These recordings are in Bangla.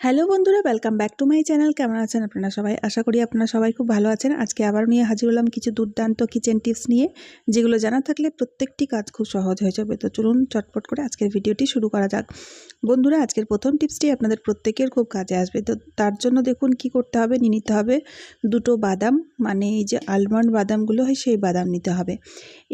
হ্যালো বন্ধুরা welcome back to my channel কেমন আছেন আপনারা সবাই? আশা করি আপনারা সবাই খুব ভালো আছেন। আজকে আবার নিয়ে হাজির হলাম কিছু দুর্দান্ত কিচেন টিপস নিয়ে, যেগুলো জানা থাকলে প্রত্যেকটি কাজ খুব সহজ হয়ে যাবে। তো চলুন চটপট করে আজকের ভিডিওটি শুরু করা যাক। বন্ধুরা, আজকের প্রথম টিপসটি আপনাদের প্রত্যেকের খুব কাজে আসবে। তো তার জন্য দেখুন কি করতে হবে, নিয়ে নিতে হবে দুটো বাদাম মানে এই যে আলমন্ড বাদামগুলো হয় সেই বাদাম নিতে হবে।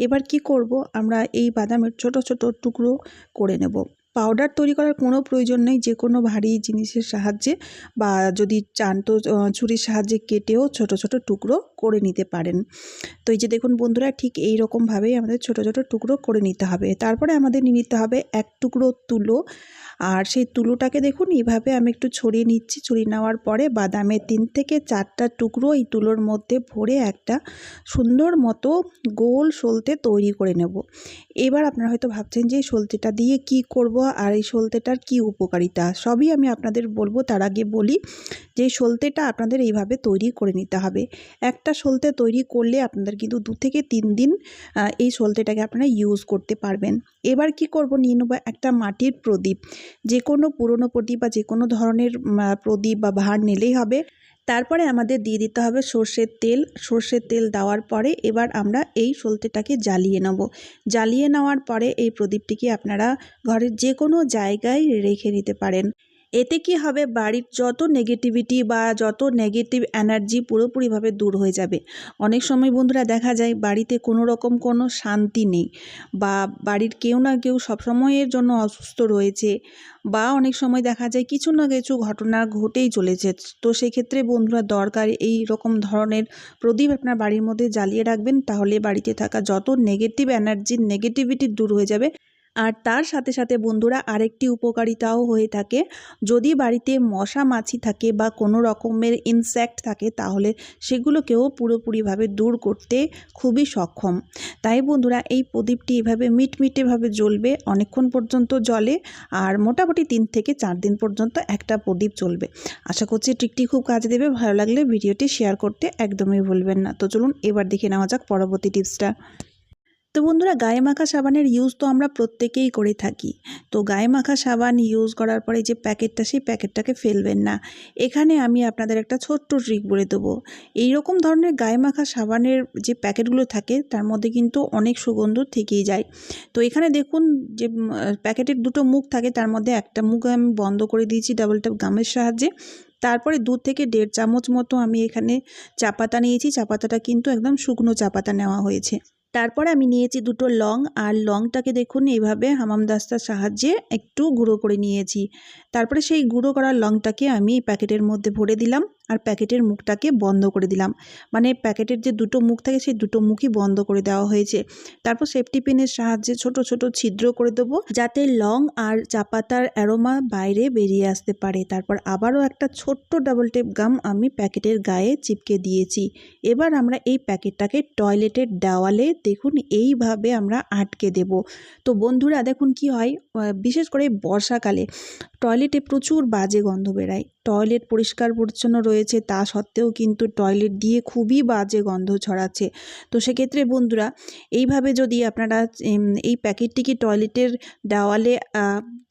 এবার কি করব, আমরা এই বাদামের ছোট ছোট টুকরো করে নেব। পাউডার তৈরি করার কোনো প্রয়োজন নেই, যে কোনো ভারী জিনিসের সাহায্যে বা যদি চান তো ছুরির সাহায্যে কেটেও ছোট ছোট টুকরো করে নিতে পারেন। তো এই যে দেখুন বন্ধুরা, ঠিক এই রকমভাবেই আমাদের ছোট ছোট টুকরো করে নিতে হবে। তারপরে আমাদের নিতে হবে এক টুকরো তুলো। আর সেই তুলোটাকে দেখুন, এইভাবে আমি একটু ছড়িয়ে নিচ্ছি। ছড়িয়ে নেওয়ার পরে বাদামের তিন থেকে চারটা টুকরো এই তুলোর মধ্যে ভরে একটা সুন্দর মতো গোল সলতে তৈরি করে নেব। এবার আপনারা হয়তো ভাবছেন যে সলতেটা দিয়ে কি করব আর এই সলতেটার কি উপকারিতা? সবই আমি আপনাদের বলব, তার আগে বলি যে সলতেটা আপনাদের এইভাবে তৈরি করে নিতে হবে। একটা সলতে তৈরি করলে আপনাদের কিন্তু দু থেকে তিন দিন এই সলতেটাকে আপনারা ইউজ করতে পারবেন। এবার কি করব? নিয়ে নেব একটা মাটির প্রদীপ। যে কোনো পুরনো প্রদীপ বা যে কোনো ধরনের প্রদীপ বা ভার নিলেই হবে। তারপরে আমাদের দিয়ে দিতে হবে সর্ষের তেল। সর্ষের তেল দেওয়ার পরে এবার আমরা এই সলতেটাকে জ্বালিয়ে নেব। জ্বালিয়ে নেওয়ার পরে এই প্রদীপটিকে আপনারা ঘরের যে কোনো জায়গায় রেখে দিতে পারেন। এতে কি হবে? বাড়ির যত নেগেটিভিটি বা যত নেগেটিভ এনার্জি পুরোপুরিভাবে দূর হয়ে যাবে। অনেক সময় বন্ধুরা দেখা যায়, বাড়িতে কোনো রকম কোনো শান্তি নেই বা বাড়ির কেউ না কেউ সবসময়ের জন্য অসুস্থ রয়েছে বা অনেক সময় দেখা যায় কিছু না কিছু ঘটনা ঘটেই চলেছে। তো সেই ক্ষেত্রে বন্ধুরা দরকার এই রকম ধরনের প্রদীপ আপনার বাড়ির মধ্যে জ্বালিয়ে রাখবেন, তাহলে বাড়িতে থাকা যত নেগেটিভ এনার্জি নেগেটিভিটি দূর হয়ে যাবে আর তার সাথে সাথে বন্ধুরা আরেকটি উপকারিতাও হয়ে থাকে। যদি বাড়িতে মশা মাছি থাকে বা কোনো রকমের ইনসেক্ট থাকে, তাহলে সেগুলোকেও পুরোপুরিভাবে দূর করতে খুবই সক্ষম। তাই বন্ধুরা, এই প্রদীপটি এভাবে মিটমিটেভাবে জ্বলবে, অনেকক্ষণ পর্যন্ত জ্বলে, আর মোটামুটি তিন থেকে চার দিন পর্যন্ত একটা প্রদীপ চলবে আশা করছি ট্রিকটি খুব কাজে দেবে, ভালো লাগলে ভিডিওটি শেয়ার করতে একদমই ভুলবেন না। তো চলুন এবার দেখে নেওয়া যাক পরবর্তী টিপসটা তো বন্ধুরা, গায়ে মাখা সাবানের ইউজ তো আমরা প্রত্যেকেই করে থাকি। তো গায়ে মাখা সাবান ইউজ করার পরে যে প্যাকেটটা, সেই প্যাকেটটাকে ফেলবেন না। এখানে আমি আপনাদের একটা ছোট্ট ট্রিক বলে দেবো। এই রকম ধরনের গায়ে মাখা সাবানের যে প্যাকেটগুলো থাকে, তার মধ্যে কিন্তু অনেক সুগন্ধ থেকেই যায়। তো এখানে দেখুন যে প্যাকেটের দুটো মুখ থাকে, তার মধ্যে একটা মুখ আমি বন্ধ করে দিয়েছি ডাবল ট্যাপ গামের সাহায্যে। তারপরে দু থেকে দেড় চামচ মতো আমি এখানে চা পাতা নিয়েছি। চা পাতাটা কিন্তু একদম শুকনো চা পাতা নেওয়া হয়েছে। তারপরে আমি নিয়েছি দুটো লং, আর লংটাকে দেখুন, এইভাবে হামাম দাস্তার সাহায্যে একটু গুঁড়ো করে নিয়েছি। তারপরে সেই গুঁড়ো করা লংটাকে আমি প্যাকেটের মধ্যে ভরে দিলাম। আর প্যাকেটের মুখটাকে বন্ধ করে দিলাম। মানে প্যাকেটের যে দুটো মুখ থাকে, সেই দুটো মুখই বন্ধ করে দেওয়া হয়েছে। তারপর সেফটি পিনের সাহায্যে ছোট ছোট ছিদ্র করে দেবো, যাতে লং আর চা পাতার অ্যারোমা বাইরে বেরিয়ে আসতে পারে। তারপর আবারও একটা ছোট্ট ডাবল টেপ গাম আমি প্যাকেটের গায়ে চিপকে দিয়েছি। এবার আমরা এই প্যাকেটটাকে টয়লেটের দেওয়ালে দেখুন, এইভাবে আমরা আটকে দেব। তো বন্ধুরা, দেখুন কি হয় বিশেষ করে বর্ষাকালে টয়লেটে প্রচুর বাজে গন্ধ বেরায়। টয়লেট পরিষ্কার পরিচ্ছন্ন রয়েছে, তা সত্ত্বেও কিন্তু টয়লেট দিয়ে খুবই বাজে গন্ধ ছড়াচ্ছে। তো সেক্ষেত্রে বন্ধুরা, এইভাবে যদি আপনারা এই প্যাকেটটিকে টয়লেটের দেওয়ালে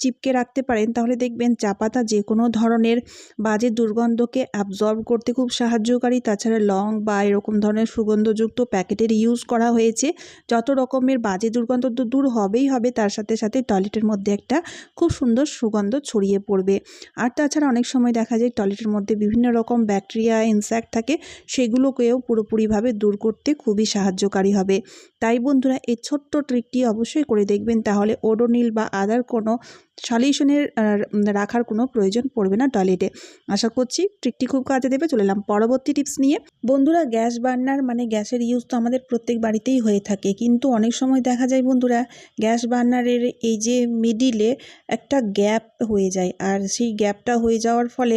চিপকে রাখতে পারেন, তাহলে দেখবেন চা পাতা যে কোনো ধরনের বাজে দুর্গন্ধকে অ্যাবজর্ব করতে খুব সাহায্যকারী। তাছাড়া লং বা এরকম ধরনের সুগন্ধযুক্ত প্যাকেটের ইউজ করা হয়েছে। যত রকমের বাজে দুর্গন্ধ তো দূর হবেই হবে, তার সাথে সাথে টয়লেটের মধ্যে একটা খুব সুন্দর সুগন্ধ ছড়িয়ে পড়বে। আর তাছাড়া অনেক সময় দেখা যায় টয়লেটের মধ্যে বিভিন্ন রকম ব্যাকটেরিয়া ইনসেক্ট থাকে, সেগুলোকেও পুরোপুরিভাবে দূর করতে খুবই সাহায্যকারী হবে। তাই বন্ধুরা এই ছোট্ট ট্রিকটি অবশ্যই করে দেখবেন। তাহলে ওডোনিল বা আদার কোনো সলিউশনের রাখার কোনো প্রয়োজন পড়বে না টয়লেটে আশা করছি ট্রিকটি খুব কাজে দেবে। চলে এলাম পরবর্তী টিপস নিয়ে। বন্ধুরা গ্যাস বার্নার মানে গ্যাসের ইউজ তো আমাদের প্রত্যেক বাড়িতেই হয়ে থাকে। কিন্তু অনেক সময় দেখা যায় বন্ধুরা গ্যাস বার্নারের এই যে মিডিলে একটা গ্যাপ হয়ে যায়। আর সেই গ্যাপটা হয়ে যাওয়ার ফলে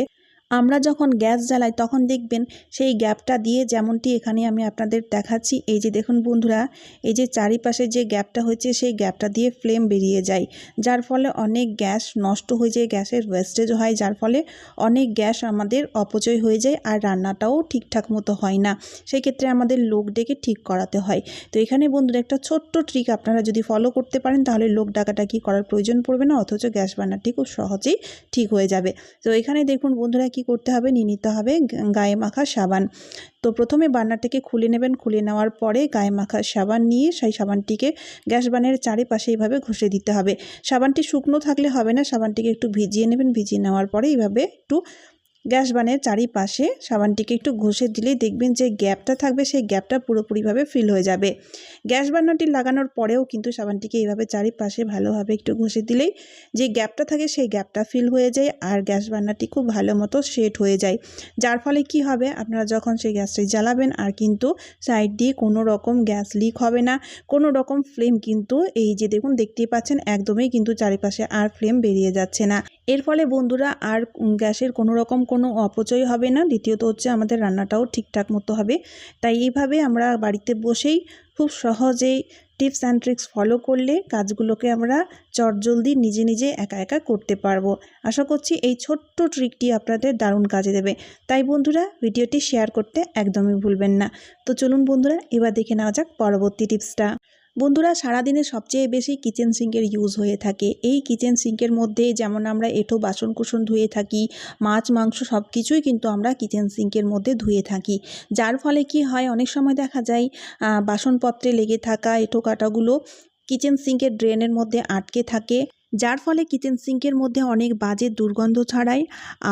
আমরা যখন গ্যাস জ্বালাই তখন দেখবেন সেই গ্যাপটা দিয়ে যেমনটি এখানে আমি আপনাদের দেখাচ্ছি, এই যে দেখুন বন্ধুরা, এই যে চারিপাশে যে গ্যাপটা হয়েছে সেই গ্যাপটা দিয়ে ফ্লেম বেরিয়ে যায়। যার ফলে অনেক গ্যাস নষ্ট হয়ে যায়, গ্যাসের ওয়েস্টেজ হয়, যার ফলে অনেক গ্যাস আমাদের অপচয় হয়ে যায় আর রান্নাটাও ঠিকঠাক মতো হয় না। সেই ক্ষেত্রে আমাদের লোক ডেকে ঠিক করাতে হয়। তো এখানে বন্ধুরা একটা ছোট্ট ট্রিক আপনারা যদি ফলো করতে পারেন তাহলে লোক ডাকাটা কি করার প্রয়োজন পড়বে না, অথচ গ্যাস বার্নারটি খুব সহজেই ঠিক হয়ে যাবে। তো এখানে দেখুন বন্ধুরা কি করতে হবে? নিয়ে নিতে হবে গায়ে মাখা সাবান। তো প্রথমে বার্নারটিকে খুলে নেবেন। খুলে নেওয়ার পরে গায়ে মাখা সাবান নিয়ে সেই সাবানটিকে গ্যাস বানের চারিপাশে এইভাবে ঘষে দিতে হবে। সাবানটি শুকনো থাকলে হবে না। সাবানটিকে একটু ভিজিয়ে নেবেন। ভিজিয়ে নেওয়ার পরে এইভাবে একটু গ্যাস বানের চারিপাশে সাবানটিকে একটু ঘষে দিলেই দেখবেন যে গ্যাপটা থাকবে, সেই গ্যাপটা পুরোপুরিভাবে ফিল হয়ে যাবে। গ্যাস বার্নারটি লাগানোর পরেও কিন্তু সাবানটিকে এইভাবে চারিপাশে ভালোভাবে একটু ঘষে দিলেই যে গ্যাপটা থাকে, সেই গ্যাপটা ফিল হয়ে যায় আর গ্যাস বার্নারটি খুব ভালো মতো সেট হয়ে যায়। যার ফলে কি হবে? আপনারা যখন সেই গ্যাসটি জ্বালাবেন আর কিন্তু সাইড দিয়ে কোনো রকম গ্যাস লিক হবে না, কোনো রকম ফ্লেম কিন্তু এই যে দেখুন, দেখতেই পাচ্ছেন, একদমই কিন্তু চারিপাশে আর ফ্লেম বেরিয়ে যাচ্ছে না। এর ফলে বন্ধুরা আর গ্যাসের কোনো রকম কোনো অপচয় হবে না। দ্বিতীয়ত হচ্ছে আমাদের রান্নাটাও ঠিকঠাক মতো হবে। তাই এইভাবে আমরা বাড়িতে বসেই খুব সহজেই টিপস অ্যান্ড ট্রিক্স ফলো করলে কাজগুলোকে আমরা চটজলদি নিজে নিজে একা একা করতে পারব। আশা করছি এই ছোট্ট ট্রিকটি আপনাদের দারুণ কাজে দেবে। তাই বন্ধুরা, ভিডিওটি শেয়ার করতে একদমই ভুলবেন না। তো চলুন বন্ধুরা, এবার দেখে নেওয়া যাক পরবর্তী টিপসটা। বন্ধুরা, সারাদিনে সবচেয়ে বেশি কিচেন সিঙ্কের ইউজ হয়ে থাকে। এই কিচেন সিঙ্কের মধ্যে যেমন আমরা এঁঠো বাসন কুসন ধুয়ে থাকি, মাছ, মাংস সব কিছুই কিন্তু আমরা কিচেন সিঙ্কের মধ্যে ধুয়ে থাকি। যার ফলে কি হয়, অনেক সময় দেখা যায় বাসনপত্রে লেগে থাকা এঁঠো কাটাগুলো কিচেন সিঙ্কের ড্রেনের মধ্যে আটকে থাকে। যার ফলে কিচেন সিঙ্কের মধ্যে অনেক বাজে দুর্গন্ধ ছড়ায়।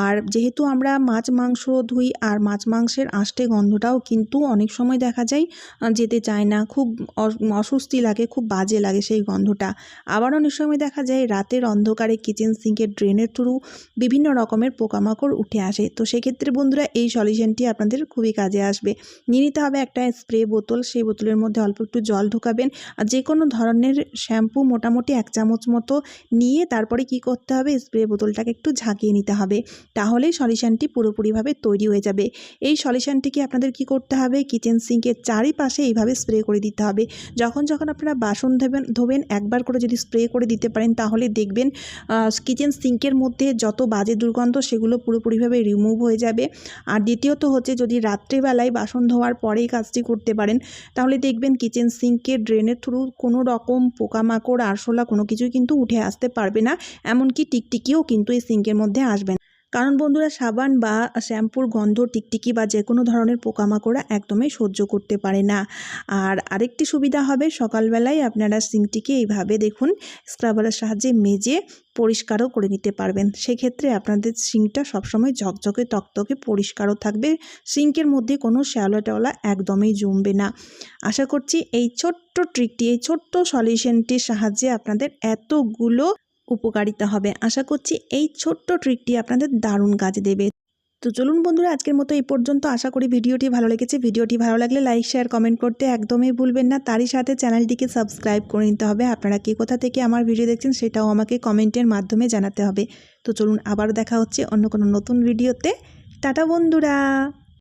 আর যেহেতু আমরা মাছ, মাংস ধুই আর মাছ, মাংসের আষ্টে গন্ধটাও কিন্তু অনেক সময় দেখা যায় যেতে চায় না। খুব অস্বস্তি লাগে, খুব বাজে লাগে সেই গন্ধটা। আবার অনেক সময় দেখা যায়, রাতের অন্ধকারে কিচেন সিঙ্কের ড্রেনের থ্রু বিভিন্ন রকমের পোকামাকড় উঠে আসে। তো সেক্ষেত্রে বন্ধুরা, এই সলিউশনটি আপনাদের খুবই কাজে আসবে। নিয়ে নিতে হবে একটা স্প্রে বোতল, সেই বোতলের মধ্যে অল্প একটু জল ঢোকাবেন। আর যে কোনো ধরনের শ্যাম্পু মোটামুটি এক চামচ মতো নিয়ে তারপরে কি করতে হবে? স্প্রে বোতলটাকে একটু ঝাঁকিয়ে নিতে হবে। তাহলেই সলিউশনটি পুরোপুরিভাবে তৈরি হয়ে যাবে। এই সলিউশনটিকে আপনাদের কি করতে হবে? কিচেন সিঙ্কের চারিপাশে এইভাবে স্প্রে করে দিতে হবে। যখন যখন আপনারা বাসন ধোবেন ধোবেন, একবার করে যদি স্প্রে করে দিতে পারেন, তাহলে দেখবেন কিচেন সিঙ্কের মধ্যে যত বাজে দুর্গন্ধ, সেগুলো পুরোপুরিভাবে রিমুভ হয়ে যাবে। আর দ্বিতীয়ত হচ্ছে, যদি রাত্রিবেলায় বাসন ধোয়ার পরেই কাজটি করতে পারেন, তাহলে দেখবেন কিচেন সিঙ্কের ড্রেনের থ্রু কোনো রকম পোকামাকড়, আরশোলা কোনো কিছুই কিন্তু উঠে আসতে আসতে পারবে না এমনকি টিকটিকিও কিন্তু এই সিঙ্কের মধ্যে আসবে না। কারণ বন্ধুরা সাবান বা শ্যাম্পুর গন্ধ, টিকটিকি বা যে কোনো ধরনের পোকামাকড়া একদমই সহ্য করতে পারে না। আর আরেকটি সুবিধা হবে, সকালবেলায় আপনারা সিঙ্কটিকে এইভাবে দেখুন, স্ক্রাবারের সাহায্যে মেজে পরিষ্কারও করে নিতে পারবেন। সেক্ষেত্রে আপনাদের সিঙ্কটা সবসময় ঝকঝকে, তকতকে পরিষ্কারও থাকবে। সিঙ্কের মধ্যে কোনো শ্যাওলা টেওলা একদমই জমবে না। আশা করছি এই ছোট্ট ট্রিকটি এই ছোট্ট সলিউশনটির সাহায্যে আপনাদের এতগুলো উপকারিতা হবে। আশা করছি এই ছোট্ট ট্রিকটি আপনাদের দারুণ কাজে দেবে। তো চলুন বন্ধুরা, আজকের মতো এই পর্যন্ত। আশা করি ভিডিওটি ভালো লেগেছে। ভিডিওটি ভালো লাগলে লাইক শেয়ার কমেন্ট করতে একদমই ভুলবেন না। তারই সাথে চ্যানেলটিকে সাবস্ক্রাইব করে নিতে হবে। আপনারা কে কোথা থেকে আমার ভিডিও দেখছেন সেটাও আমাকে কমেন্টের মাধ্যমে জানাতে হবে। তো চলুন আবার দেখা হচ্ছে অন্য কোনো নতুন ভিডিওতে টাটা বন্ধুরা!